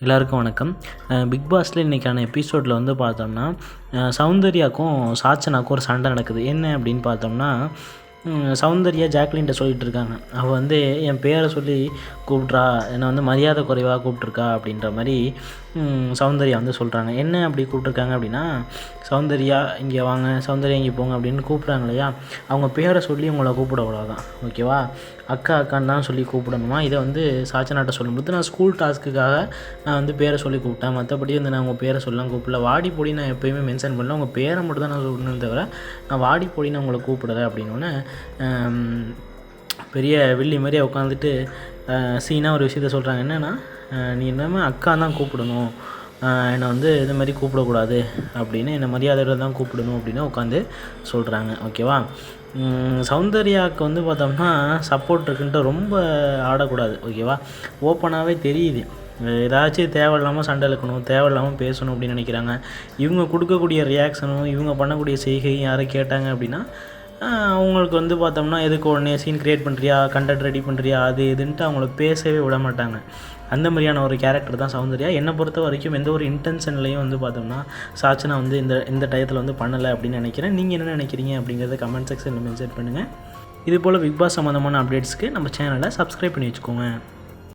எல்லாருக்கும் வணக்கம். பிக் பாஸில் இன்றைக்கான எபிசோடில் வந்து பார்த்தோம்னா சௌந்தர்யாக்கும் சாச்சனாக்கும் ஒரு சண்டை நடக்குது. என்ன அப்படின்னு பார்த்தோம்னா சௌந்தர்யா ஜாக்லின்ட்ட சொல்லிட்டு இருக்காங்க அவள் வந்து என் பேரை சொல்லி கூப்பிட்றா. என்னை வந்து மரியாதை குறைவாக கூப்பிட்ருக்கா. அப்படின்ற மாதிரி சௌந்தர்யா வந்து சொல்கிறாங்க என்ன அப்படி கூப்பிட்ருக்காங்க அப்படின்னா சௌந்தர்யா இங்கே வாங்க. சௌந்தர்யா இங்கே போங்க. அப்படின்னு கூப்பிட்றாங்க இல்லையா? அவங்க பேரை சொல்லி உங்களை கூப்பிடக்கூடாதான் ஓகேவா? அக்கா அக்கான்னு தான் சொல்லி கூப்பிடணுமா? இதை வந்து சாச்சனாட்ட சொல்லும்போது நான் ஸ்கூல் டாஸ்க்குக்காக நான் வந்து பேரை சொல்லி கூப்பிட்டேன். மற்றபடி வந்து நான் உங்கள் பேரை சொல்லலாம் கூப்பிடல. வாடி பொடி நான் எப்போயுமே மென்ஷன் பண்ணல. உங்கள் பேரை மட்டும் தான் நான் சொல்லணும் தவிர நான் வாடி நான் உங்களை கூப்பிடலை. அப்படின்னோடனே பெரிய வில்லி மாதிரியே உட்காந்துட்டு சீனாக ஒரு விஷயத்த சொல்கிறாங்க என்னென்னா நீ என்னமே அக்கா தான் கூப்பிடணும். என்னை வந்து இது மாதிரி கூப்பிடக்கூடாது அப்படின்னு என்னை மரியாதையோட தான் கூப்பிடணும் அப்படின்னு உட்காந்து சொல்கிறாங்க ஓகேவா? சௌந்தர்யாவுக்கு வந்து பார்த்தோம்னா சப்போர்ட் இருக்குன்ட்டு ரொம்ப ஆடக்கூடாது. ஓகேவா? ஓப்பனாகவே தெரியுது. ஏதாச்சும் தேவையில்லாமல் சண்டை இழுக்கணும் தேவையில்லாமல் பேசணும் அப்படின்னு நினைக்கிறாங்க. இவங்க கொடுக்கக்கூடிய ரியாக்ஷனும் இவங்க பண்ணக்கூடிய செய்கையும் யாரை கேட்டாங்க அப்படின்னா அவங்களுக்கு வந்து பார்த்தோம்னா எதுக்கு உடனே சீன் க்ரியேட் பண்ணுறியா கண்டென்ட் ரெடி பண்ணுறியா அது இதுன்ட்டு அவங்கள பேசவே விட மாட்டாங்க. அந்த மாதிரியான ஒரு கேரக்டர் தான் சௌந்தர்யா. என்னை பொறுத்த வரைக்கும் எந்த ஒரு இன்டென்ஷன்லையும் வந்து பார்த்தோம்னா சாச்சனா வந்து இந்த இந்த டயத்தில் வந்து பண்ணலை அப்படின்னு நினைக்கிறேன். நீங்கள் என்ன நினைக்கிறீங்க அப்படிங்கிறத கமெண்ட் செக்ஷனில் மென்ஷன் பண்ணுங்கள் இது போல் பிக் பாஸ் சம்மந்தமான அப்டேட்ஸ்க்கு நம்ம சேனலை சப்ஸ்கிரைப் பண்ணி வச்சுக்கோங்க.